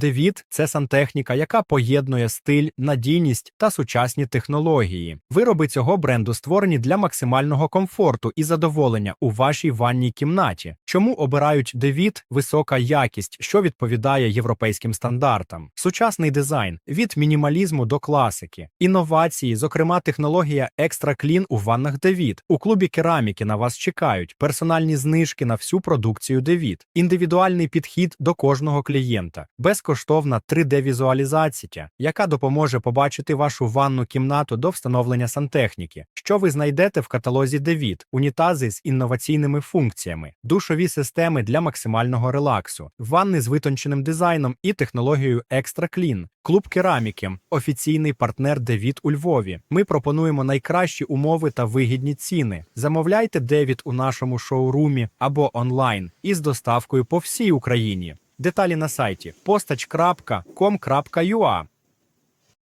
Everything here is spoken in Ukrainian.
Девід це сантехніка, яка поєднує стиль, надійність та сучасні технології. Вироби цього бренду створені для максимального комфорту і задоволення у вашій ванній кімнаті. Чому обирають Девід висока якість, що відповідає європейським стандартам, сучасний дизайн від мінімалізму до класики, інновації, зокрема технологія Clean у ваннах Девід. У клубі кераміки на вас чекають персональні знижки на всю продукцію Девід, індивідуальний підхід до кожного клієнта, безкоштовна 3D-візуалізація, яка допоможе побачити вашу ванну кімнату до встановлення сантехніки, що ви знайдете в каталозі Девід, унітази з інноваційними функціями, душові системи для максимального релаксу, ванни з витонченим дизайном і технологією Extra Clean. Клуб кераміки, офіційний партнер Девід у Львові. Ми пропонуємо найкращі умови та вигідні ціни. Замовляйте Девід у нашому шоурумі або онлайн із доставкою по всій Україні. Деталі на сайті postach.com.ua